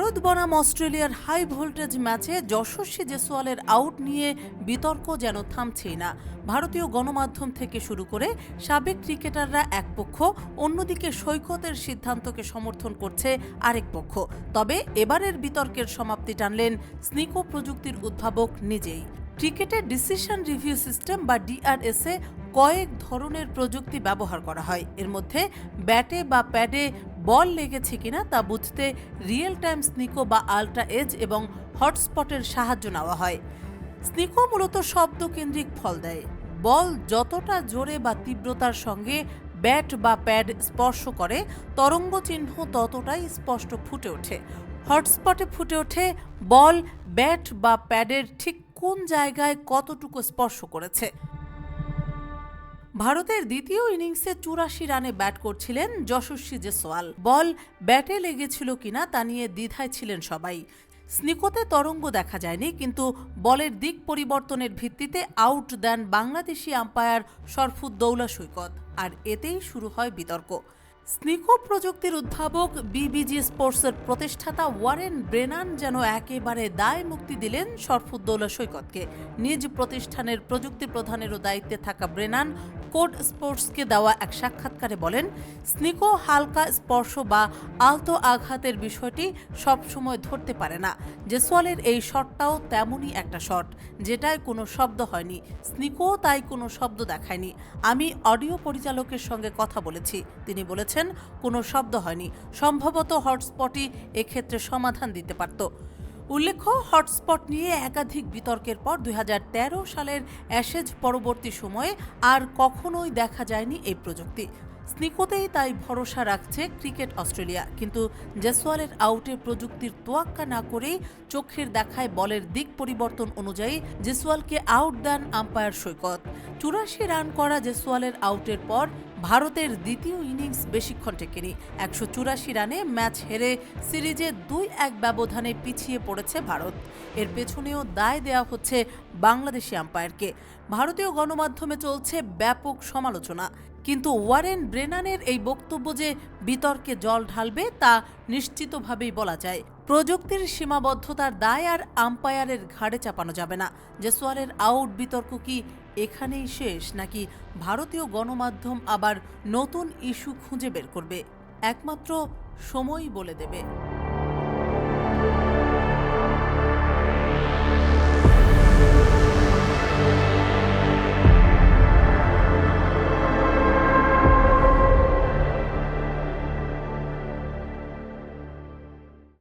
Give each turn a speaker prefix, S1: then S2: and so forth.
S1: বনাম অস্ট্রেলিয়ার high voltage ম্যাচে যশস্বী জেসওয়ালের আউট নিয়ে বিতর্ক যেন থামছেই না। ভারতীয় গণমাধ্যম থেকে শুরু করে সাবেক ক্রিকেটাররা এক পক্ষ, অন্যদিকে সৈকতের সিদ্ধান্তকে সমর্থন করছে আরেক পক্ষ। তবে এবারের বিতর্কের সমাপ্তি টানলেন স্নিকো প্রযুক্তির উদ্ভাবক নিজেই। ক্রিকেটের ডিসিশন রিভিউ সিস্টেম বা ডিআরএসে কয়েক ধরনের প্রযুক্তি ব্যবহার করা হয়। এর মধ্যে ব্যাটে বা প্যাডে বল লেগেছে কিনা তা বুঝতে রিয়েল টাইম স্নিকো বা আলট্রা এজ এবং হটস্পটের সাহায্য নেওয়া হয়। স্নিকো মূলত শব্দকেন্দ্রিক ফল দেয়। বল যতটা জোরে বা তীব্রতার সঙ্গে ব্যাট বা প্যাড স্পর্শ করে, তরঙ্গ চিহ্ন ততটাই স্পষ্ট ফুটে ওঠে। হটস্পটে ফুটে ওঠে বল ব্যাট বা প্যাডের ঠিক কোন জায়গায় কতটুকু স্পর্শ করেছে। ভারতের দ্বিতীয় ইনিংসে চুরাশি রানে ব্যাট করছিলেন যশস্বী জেসওয়াল। বল ব্যাটে লেগেছিল কিনা তা নিয়ে দ্বিধায় ছিলেন সবাই। স্নিকোতে তরঙ্গ দেখা যায়নি, কিন্তু বলের দিক পরিবর্তনের ভিত্তিতে আউট দেন বাংলাদেশি আম্পায়ার সরফুদ্দৌলা সৈকত। আর এতেই শুরু হয় বিতর্ক। স্নিকো প্রযুক্তির উদ্ভাবক বিবিজি স্পোর্টসের প্রতিষ্ঠাতা ওয়ারেন ব্রেনান যেন একেবারে দায় মুক্তি দিলেন শরফুদ্দৌলা সৈকতকে। নিজ প্রতিষ্ঠানের প্রযুক্তি প্রধানেরও দায়িত্বে থাকা ব্রেনান কোড স্পোর্টসকে দেওয়া এক সাক্ষাৎকারে বলেন স্নিকো হালকা স্পর্শ বা আলতো আঘাতের বিষয়টি সবসময় ধরতে পারে না। জেসওয়ালের এই শটটাও তেমনই একটা শট, যেটায় কোনো শব্দ হয়নি। স্নিকো তাই কোনো শব্দ দেখায়নি। আমি অডিও পরিচালকের সঙ্গে কথা বলেছি। তিনি বলেছেন কোনো শব্দ হয়নি। সম্ভবত হটস্পটই এক্ষেত্রে সমাধান দিতে পারত। উল্লেখ্য, হটস্পট নিয়ে একাধিক বিতর্কের পর দুই সালের অ্যাশেজ পরবর্তী সময়ে আর কখনোই দেখা যায়নি এই প্রযুক্তি। স্নিকোতেই তাই ভরসা রাখছে ক্রিকেট অস্ট্রেলিয়া। কিন্তু জেসওয়ালের আউটের প্রযুক্তির তোয়াক্কা না করেই চোখের দেখায় বলের দিক পরিবর্তন অনুযায়ী জেসওয়ালকে আউট দেন আম্পায়ার সৈকত। চুরাশি রান করা জেসওয়ালের আউটের পর ভারতের দ্বিতীয় ইনিংস বেশিক্ষণ টেকেনি। একশো চুরাশি রানে ম্যাচ হেরে সিরিজে দুই এক ব্যবধানে পিছিয়ে পড়েছে ভারত। এর পেছনেও দায় দেওয়া হচ্ছে বাংলাদেশি আম্পায়ারকে। ভারতীয় গণমাধ্যমে চলছে ব্যাপক সমালোচনা। কিন্তু ওয়ারেন ব্রেনানের এই বক্তব্য যে বিতর্কে জল ঢালবে তা নিশ্চিতভাবেই বলা যায়। প্রযুক্তির সীমাবদ্ধতার দায় আর আম্পায়ারের ঘাড়ে চাপানো যাবে না। জেসওয়ালের আউট বিতর্ক কি এখানেই শেষ, নাকি ভারতীয় গণমাধ্যম আবার নতুন ইস্যু খুঁজে বের করবে? একমাত্র সময় বলে দেবে।